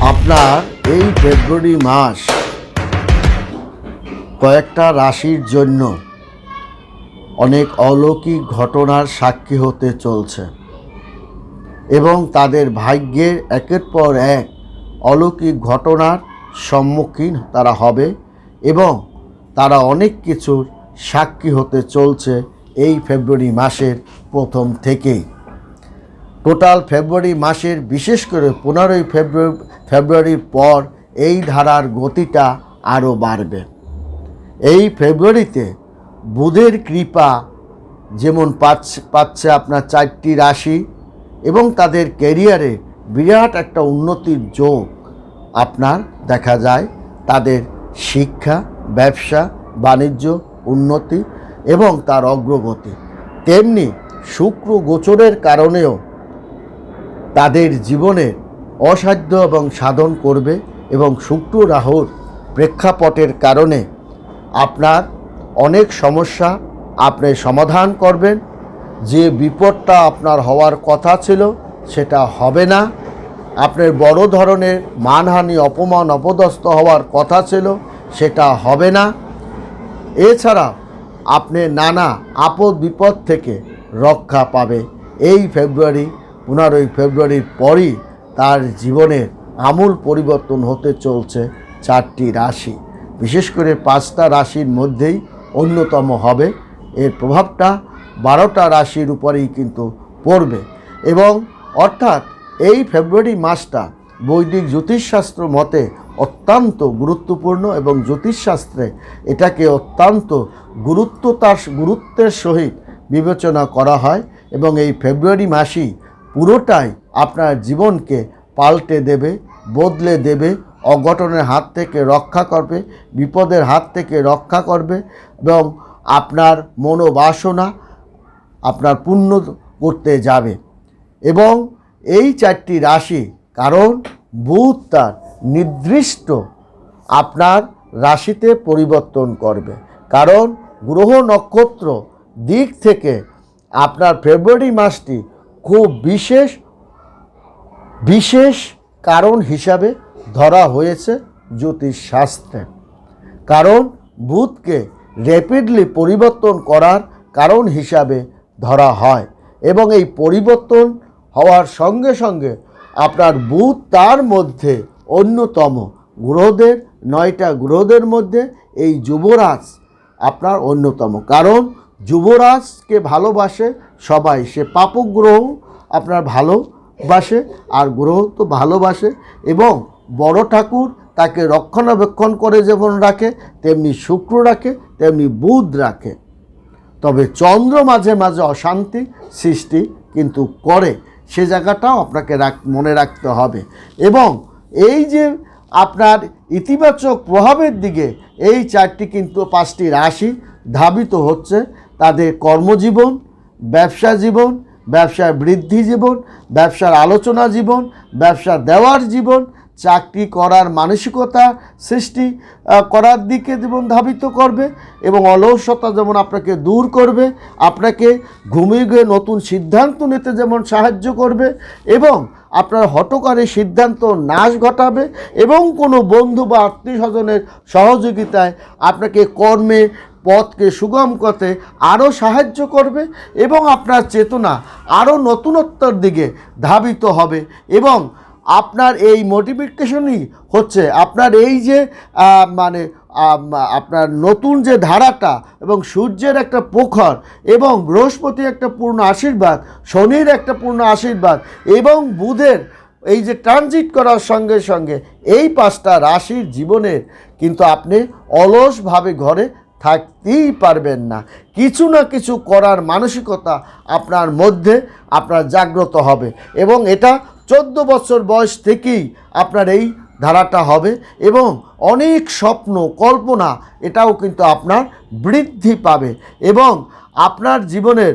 আপনার এই ফেব্রুয়ারি মাস কয়েকটা রাশির জন্য অনেক অলৌকিক ঘটনার সাক্ষী হতে চলছে এবং তাদের ভাগ্যের একের পর এক অলৌকিক ঘটনার সম্মুখীন তারা হবে এবং তারা অনেক কিছুর সাক্ষী হতে চলছে এই ফেব্রুয়ারি মাসের প্রথম থেকেই। টোটাল ফেব্রুয়ারি মাসের বিশেষ করে পনেরোই ফেব্রুয়ারি, ফেব্রুয়ারির পর এই ধারার গতিটা আরও বাড়বে। এই ফেব্রুয়ারিতে বুধের কৃপা যেমন পাচ্ছে পাচ্ছে আপনার চারটি রাশি এবং তাদের কেরিয়ারে বিরাট একটা উন্নতির যোগ আপনার দেখা যায়। তাদের শিক্ষা, ব্যবসা, বাণিজ্য, উন্নতি এবং তার অগ্রগতি। তেমনি শুক্র গোচরের কারণেও তাদের জীবনে অসাধ্য এবং সাধন করবে এবং শুক্র রাহুর প্রেক্ষাপটের কারণে আপনার অনেক সমস্যা আপনি সমাধান করবেন। যে বিপদটা আপনার হওয়ার কথা ছিল সেটা হবে না। আপনার বড় ধরনের মানহানি, অপমান, অপদস্থ হওয়ার কথা ছিল সেটা হবে না। এছাড়া আপনি নানা আপদ বিপদ থেকে রক্ষা পাবে। এই ফেব্রুয়ারি পনেরোই ফেব্রুয়ারির পরই তার জীবনের আমূল পরিবর্তন হতে চলছে চারটি রাশি। বিশেষ করে পাঁচটা রাশির মধ্যেই অন্যতম হবে। এর প্রভাবটা বারোটা রাশির উপরেই কিন্তু পড়বে। এবং অর্থাৎ এই ফেব্রুয়ারি মাসটা বৈদিক জ্যোতিষশাস্ত্র মতে অত্যন্ত গুরুত্বপূর্ণ এবং জ্যোতিষশাস্ত্রে এটাকে অত্যন্ত গুরুত্বতার, গুরুত্বের সহিত বিবেচনা করা হয়। এবং এই ফেব্রুয়ারি মাসই পুরোটাই আপনার জীবনকে পাল্টে দেবে, বদলে দেবে, অঘটনের হাত থেকে রক্ষা করবে, বিপদের হাত থেকে রক্ষা করবে এবং আপনার মনোবাসনা আপনার পূর্ণ করতে যাবে। এবং এই চারটি রাশি, কারণ বুধ তার নির্দিষ্ট আপনার রাশিতে পরিবর্তন করবে। কারণ গ্রহ নক্ষত্র দিক থেকে আপনার ফেব্রুয়ারি মাসটি খুব বিশেষ বিশেষ কারণ হিসাবে ধরা হয়েছে জ্যোতিষশাস্ত্রে। কারণ বুধকে র্যাপিডলি পরিবর্তন করার কারণ হিসাবে ধরা হয় এবং এই পরিবর্তন হওয়ার সঙ্গে সঙ্গে আপনার বুধ তার মধ্যে অন্যতম গ্রহদের, নয়টা গ্রহদের মধ্যে এই যুবরাজ আপনার অন্যতম। কারণ যুবরাজকে ভালোবাসে, সবাই সে পাপক গ্রহ আপনার ভালোবাসে, আর গ্রহ তো ভালোবাসে, এবং বড় ঠাকুর তাকে রক্ষণাবেক্ষণ করে যেমন রাখে, তেমনি শুক্র রাখে, তেমনি বুধ রাখে। তবে চন্দ্র মাঝে মাঝে অশান্তি সৃষ্টি কিন্তু করে, সে জায়গাটাও আপনাকে রাখ, মনে রাখতে হবে। এবং এই যে আপনার ইতিবাচক প্রভাবের দিকে এই চারটি কিন্তু পাঁচটি রাশি ধাবিত হচ্ছে তাদের কর্মজীবন, ব্যবসা জীবন, ব্যবসার বৃদ্ধি জীবন, ব্যবসার আলোচনা জীবন, ব্যবসা দেওয়ার জীবন, চাকরি করার মানসিকতা সৃষ্টি করার দিকে যেমন ধাবিত করবে এবং অলসতা যেমন আপনাকে দূর করবে, আপনাকে ঘুমিয়ে গিয়ে নতুন সিদ্ধান্ত নিতে যেমন সাহায্য করবে এবং আপনার হটকারী সিদ্ধান্ত নাশ ঘটাবে এবং কোনো বন্ধু বা আত্মীয় স্বজনের সহযোগিতায় আপনাকে কর্মে পথকে সুগম করতে আরও সাহায্য করবে এবং আপনার চেতনা আরও নতুনত্বর দিকে ধাবিত হবে এবং আপনার এই মোটিফিকেশনই হচ্ছে আপনার এই যে মানে আপনার নতুন যে ধারাটা এবং সূর্যের একটা প্রখর এবং বৃহস্পতি একটা পূর্ণ আশীর্বাদ, শনির একটা পূর্ণ আশীর্বাদ এবং বুধের এই যে ট্রানজিট করার সঙ্গে সঙ্গে এই পাঁচটা রাশির জীবনের কিন্তু আপনি অলসভাবে ঘরে থাকতেই পারবেন না। কিছু না কিছু করার মানসিকতা আপনার মধ্যে আপনার জাগ্রত হবে এবং এটা চোদ্দ বছর বয়স থেকেই আপনার এই ধারাটা হবে এবং অনেক স্বপ্ন, কল্পনা এটাও কিন্তু আপনার বৃদ্ধি পাবে এবং আপনার জীবনের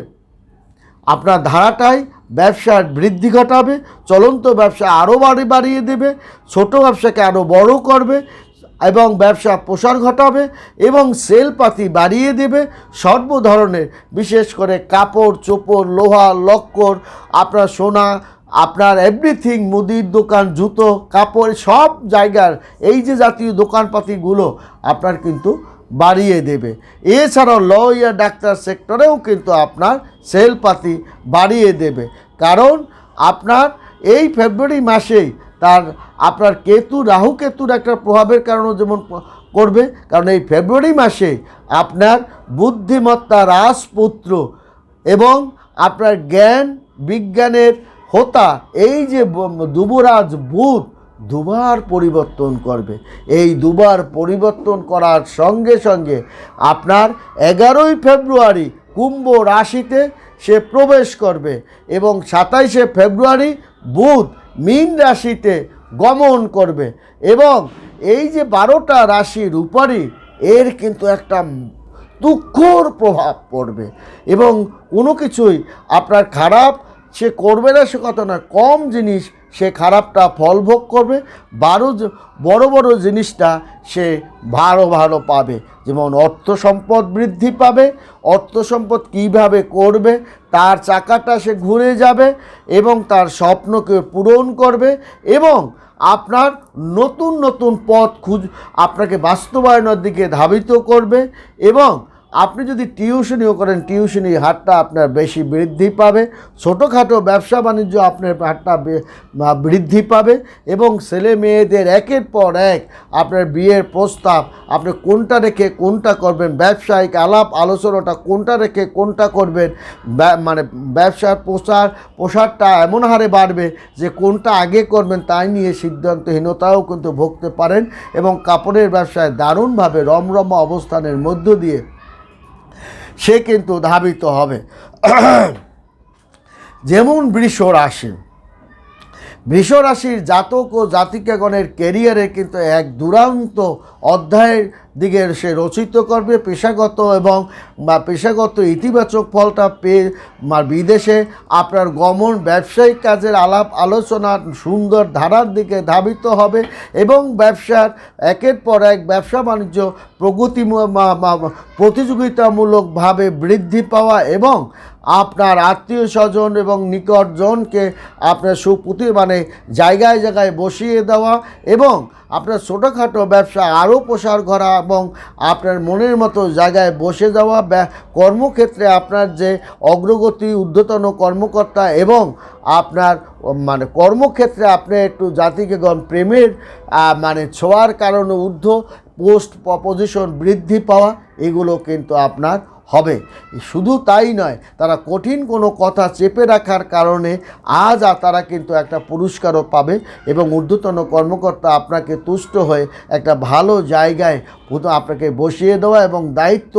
আপনার ধারাটাই ব্যবসার বৃদ্ধি ঘটাবে, চলন্ত ব্যবসা আরও বাড়ি বাড়িয়ে দেবে, ছোট ব্যবসাকে আরও বড় করবে এবং ব্যবসা প্রসার ঘটাবে এবং সেল পাতি বাড়িয়ে দেবে সর্ব ধরনের বিশেষ করে কাপড়, চোপড়, লোহা, লক্কর, আপনার সোনা, আপনার এভরিথিং মুদির দোকান, জুতো, কাপড়, সব জায়গার এই যে জাতীয় দোকানপাতিগুলো আপনার কিন্তু বাড়িয়ে দেবে। এছাড়াও ল লয়ার ডাক্তার সেক্টরেও কিন্তু আপনার সেলপাতি বাড়িয়ে দেবে। কারণ আপনার এই ফেব্রুয়ারি মাসেই তার আপনার কেতু, রাহু কেতুর একটা প্রভাবের কারণে যেমন করবে, কারণ এই ফেব্রুয়ারি মাসে আপনার বুদ্ধিমত্তা রাজপুত্র এবং আপনার জ্ঞান, বিজ্ঞানের হোতা, এই যে যুবরাজ বুধ দুবার পরিবর্তন করবে। এই দুবার পরিবর্তন করার সঙ্গে সঙ্গে আপনার এগারোই ফেব্রুয়ারি কুম্ভ রাশিতে সে প্রবেশ করবে এবং সাতাইশে ফেব্রুয়ারি বুধ মীন রাশিতে গমন করবে এবং এই যে বারোটা রাশির উপরই এর কিন্তু একটা দুঃখর প্রভাব পড়বে এবং কোনো কিছুই আপনার খারাপ সে করবে না সে কথা নয়। কম জিনিস সে খারাপটা ফল ভোগ করবে, বারো বড় বড় জিনিসটা সে ভালো ভালো পাবে। যেমন অর্থ সম্পদ বৃদ্ধি পাবে, অর্থ সম্পদ কীভাবে করবে, তার চাকাটা সে ঘুরে যাবে এবং তার স্বপ্নকে পূরণ করবে এবং আপনার নতুন নতুন পথ খুঁজ, আপনাকে বাস্তবায়নের দিকে ধাবিত করবে এবং আপনি যদি টিউশনিও করেন টিউশনি হারটা আপনার বেশি বৃদ্ধি পাবে। ছোটোখাটো ব্যবসা বাণিজ্য আপনার হারটা বৃদ্ধি পাবে এবং ছেলে মেয়েদের একের পর এক আপনার বিয়ের প্রস্তাব, আপনি কোনটা রেখে কোনটা করবেন, ব্যবসায়িক আলাপ আলোচনাটা কোনটা রেখে কোনটা করবেন মানে ব্যবসার প্রসার প্রসারটা এমন হারে বাড়বে যে কোনটা আগে করবেন তাই নিয়ে সিদ্ধান্তহীনতাও কিন্তু ভুগতে পারেন এবং কাপড়ের ব্যবসায় দারুণভাবে রমরমা অবস্থানের মধ্য দিয়ে সে কিন্তু ধাবিত হবে। যেমন বৃষ রাশি বৃষ রাশির জাতক ও জাতিকাগণের ক্যারিয়ারে কিন্তু এক দুরান্ত অধ্যায়ের দিকে সে রচিত করবে। পেশাগত এবং পেশাগত ইতিবাচক ফলটা পেয়ে বিদেশে আপনার গমন, ব্যবসায়িক কাজের আলাপ আলোচনা সুন্দর ধারার দিকে ধাবিত হবে এবং ব্যবসার একের পর এক ব্যবসা বাণিজ্য প্রগতি প্রতিযোগিতামূলকভাবে বৃদ্ধি পাওয়া এবং আপনার আত্মীয় স্বজন এবং নিকটজনকে আপনার সুপুতি মানে জায়গায় জায়গায় বসিয়ে দেওয়া এবং আপনার ছোটোখাটো ব্যবসা, আরও প্রসার করা এবং আপনার মনের মতো জায়গায় বসে যাওয়া কর্মক্ষেত্রে আপনার যে অগ্রগতি, ঊর্ধ্বতন কর্মকর্তা এবং আপনার মানে কর্মক্ষেত্রে আপনি একটু জাতিকেগণ প্রেমের মানে ছোঁয়ার কারণে ঊর্ধ্ব পোস্ট পজিশন বৃদ্ধি পাওয়া, এগুলো কিন্তু আপনার হবে। শুধু তাই নয়, তারা কঠিন কোনো কথা চেপে রাখার কারণে আজ আর তারা কিন্তু একটা পুরস্কারও পাবে এবং ঊর্ধ্বতন কর্মকর্তা আপনাকে তুষ্ট হয়ে একটা ভালো জায়গায় আপনাকে বসিয়ে দেওয়া এবং দায়িত্ব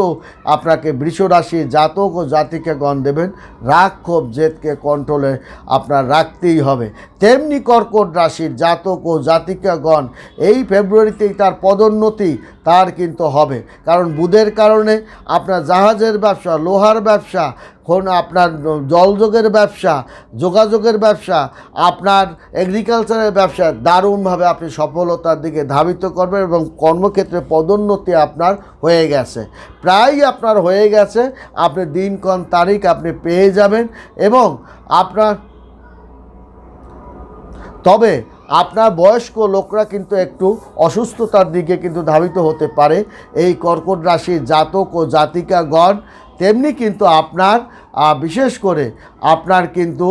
আপনাকে বৃষরাশির জাতক ও জাতিকাগণ দেবেন। রাগ ক্ষোভ জেদকে কন্ট্রোলে আপনার রাখতেই হবে। তেমনি কর্কট রাশির জাতক ও জাতিকাগণ, এই ফেব্রুয়ারিতেই তার পদোন্নতি তার কিন্তু হবে। কারণ বুধের কারণে আপনার জাহাজের ব্যবসা, লোহার ব্যবসা কোন আপনার জলযোগের ব্যবসা, যোগাযোগের ব্যবসা, আপনার এগ্রিকালচারের ব্যবসা দারুণভাবে আপনি সফলতার দিকে ধাবিত করবেন এবং কর্মক্ষেত্রে পদোন্নতি আপনার হয়ে গেছে। প্রায় আপনার হয়ে গেছে, আপনি দিনক্ষণ তারিখ আপনি পেয়ে যাবেন এবং আপনার তবে আপনার বয়স্ক লোকরা কিন্তু একটু অসুস্থতার দিকে কিন্তু ধাবিত হতে পারে। এই কর্কট রাশির জাতক ও জাতিকাগণ, তেমনি কিন্তু আপনার বিশেষ করে আপনার কিন্তু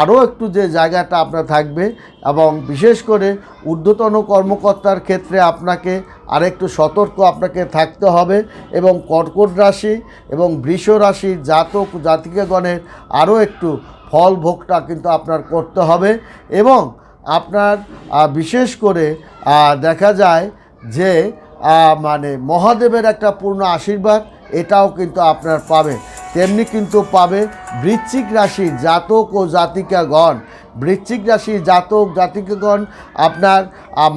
আরও একটু যে জায়গাটা আপনার থাকবে এবং বিশেষ করে ঊর্ধ্বতন কর্মকর্তার ক্ষেত্রে আপনাকে আরেকটু সতর্ক আপনাকে থাকতে হবে এবং কর্কট রাশি এবং বৃষ রাশির জাতক জাতিকাগণের আরও একটু ফল ভোগটা কিন্তু আপনার করতে হবে এবং আপনার বিশেষ করে দেখা যায় যে মানে মহাদেবের একটা পূর্ণ আশীর্বাদ এটাও কিন্তু আপনার পাবে। তেমনি কিন্তু পাবে বৃশ্চিক রাশি জাতক ও জাতিকাগণ। বৃশ্চিক রাশি জাতক, জাতিকাগণ আপনার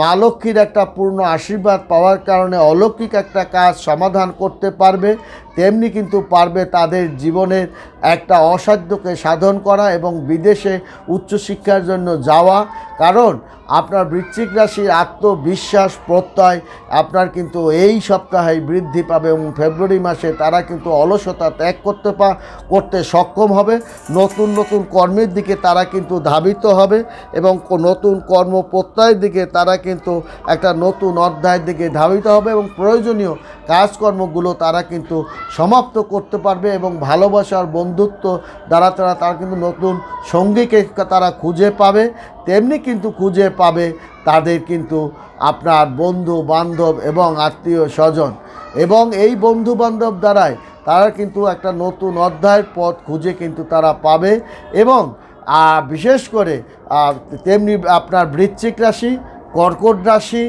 মা লক্ষ্মীর একটা পূর্ণ আশীর্বাদ পাওয়ার কারণে অলৌকিক একটা কাজ সমাধান করতে পারবে। তেমনি কিন্তু পারবে তাদের জীবনের একটা অসাধ্যকে সাধন করা এবং বিদেশে উচ্চশিক্ষার জন্য যাওয়া। কারণ আপনার বৃশ্চিক রাশির আত্মবিশ্বাস প্রত্যয় আপনার কিন্তু এই সপ্তাহে বৃদ্ধি পাবে এবং ফেব্রুয়ারি মাসে তারা কিন্তু অলসতা ত্যাগ করতে পা, করতে সক্ষম হবে। নতুন নতুন কর্মের দিকে তারা কিন্তু ধাবিত হবে এবং নতুন কর্ম প্রত্যয়ের দিকে তারা কিন্তু একটা নতুন অধ্যায়ের দিকে ধাবিত হবে এবং প্রয়োজনীয় কাজকর্মগুলো তারা কিন্তু সমাপ্ত করতে পারবে এবং ভালোবাসার বন্ধুত্ব দ্বারা তারা তারা কিন্তু নতুন সঙ্গীকে তারা খুঁজে পাবে। তেমনি কিন্তু খুঁজে পাবে তাদের কিন্তু আপনার বন্ধু বান্ধব এবং আত্মীয় স্বজন। এবং এই বন্ধু বান্ধব দ্বারাই তারা কিন্তু একটা নতুন অধ্যায়ের পথ খুঁজে কিন্তু তারা পাবে এবং বিশেষ করে তেমনি আপনার বৃশ্চিক রাশি, কর্কট রাশি,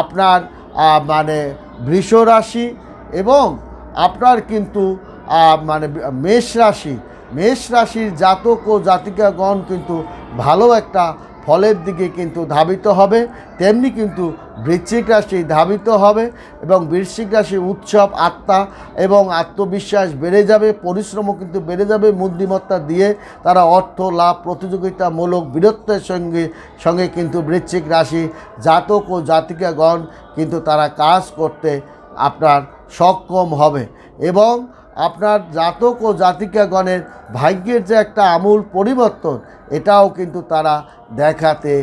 আপনার মানে বৃষ রাশি এবং আপনার কিন্তু মানে মেষ রাশি। মেষ রাশির জাতক ও জাতিকাগণ কিন্তু ভালো একটা ফলের দিকে কিন্তু ধাবিত হবে, তেমনি কিন্তু বৃশ্চিক রাশি ধাবিত হবে এবং বৃশ্চিক রাশি উৎসব, আত্মা এবং আত্মবিশ্বাস বেড়ে যাবে, পরিশ্রমও কিন্তু বেড়ে যাবে বুদ্ধিমত্তা দিয়ে। তারা অর্থ, লাভ, প্রতিযোগিতামূলক বীরত্বের সঙ্গে সঙ্গে কিন্তু বৃশ্চিক রাশি জাতক ও জাতিকাগণ কিন্তু তারা কাজ করতে আপনার সক্ষম হবে এবং আপনার জাতক ও জাতিকাগণের ভাগ্যের যে একটা আমূল পরিবর্তন, এটাও কিন্তু তারা দেখাতে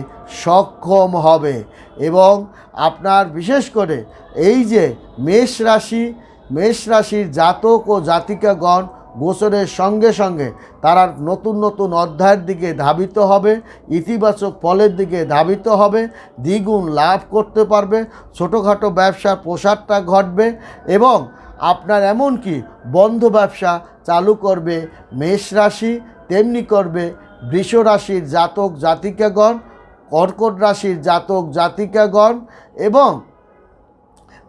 সক্ষম হবে। এবং আপনার বিশেষ করে এই যে মেষ রাশি, মেষ রাশির জাতক ও জাতিকাগণ গোচরের সঙ্গে সঙ্গে তারা নতুন নতুন অধ্যায়ের দিকে ধাবিত হবে, ইতিবাচক ফলের দিকে ধাবিত হবে, দ্বিগুণ লাভ করতে পারবে, ছোটোখাটো ব্যবসার প্রসারটা ঘটবে এবং আপনার এমনকি বন্ধ ব্যবসা চালু করবে, মেষ রাশি, তেমনি করবে, বৃষ রাশির জাতক জাতিকাগণ, কর্কট রাশির জাতক জাতিকাগণ এবং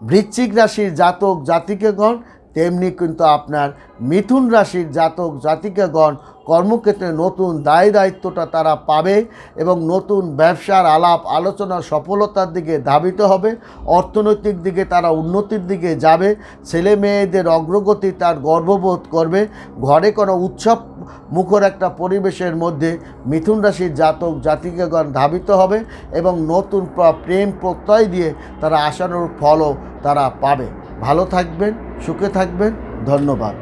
বৃশ্চিক রাশির জাতক জাতিকাগণ, তেমনি কিন্তু আপনার মিথুন রাশির জাতক জাতিকাগণ কর্মক্ষেত্রে নতুন দায় দায়িত্বটা তারা পাবে এবং নতুন ব্যবসার আলাপ, আলোচনা, সফলতার দিকে ধাবিত হবে, অর্থনৈতিক দিকে তারা উন্নতির দিকে যাবে, ছেলে মেয়েদের অগ্রগতি তার গর্ববোধ করবে, ঘরে কোনো উৎসব মুখর একটা পরিবেশের মধ্যে মিথুন রাশির জাতক জাতিকাগণ ধাবিত হবে এবং নতুন প্রেম প্রত্যয় দিয়ে তারা আসানোর ফলও তারা পাবে। ভালো থাকবেন, সুখে থাকবেন, ধন্যবাদ।